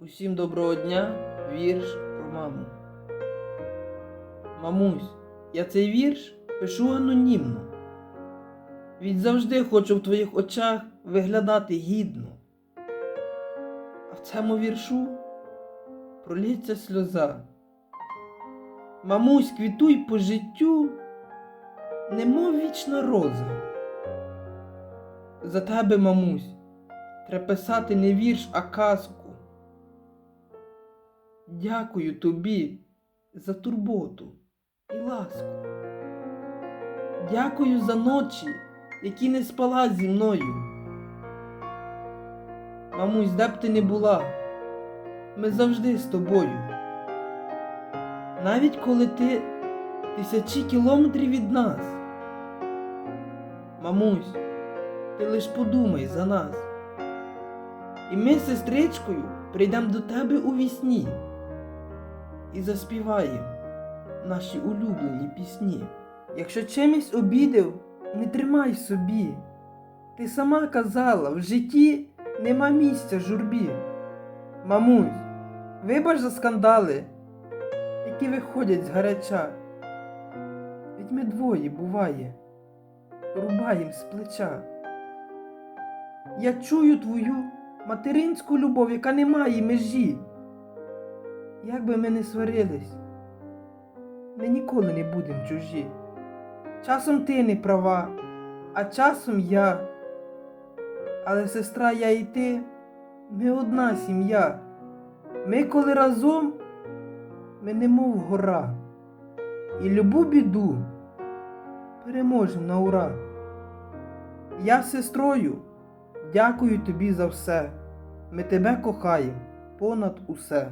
Усім доброго дня, вірш про маму. Мамусь, я цей вірш пишу анонімно. Від завжди хочу в твоїх очах виглядати гідно. А в цьому віршу пролється сльоза. Мамусь, квітуй по життю, немов вічна роза. За тебе, мамусь, треба писати не вірш, а казку. Дякую тобі за турботу і ласку. Дякую за ночі, які не спала зі мною. Мамусь, де б ти не була, ми завжди з тобою. Навіть коли ти тисячі кілометрів від нас. Мамусь, ти лиш подумай за нас. І ми з сестричкою прийдемо до тебе у вісні і заспіваємо наші улюблені пісні. Якщо чимось обідав, не тримай собі. Ти сама казала, в житті нема місця журбі. Мамусь, вибач за скандали, які виходять з гаряча. Ведь ми двоє буває, рубаєм з плеча. Я чую твою материнську любов, яка не має межі. Як би ми не сварились, ми ніколи не будемо чужі. Часом ти не права, а часом я. Але сестра, я і ти, ми одна сім'я. Ми коли разом, ми немов гора. І любу біду переможемо на ура. Я сестрою дякую тобі за все. Ми тебе кохаємо понад усе.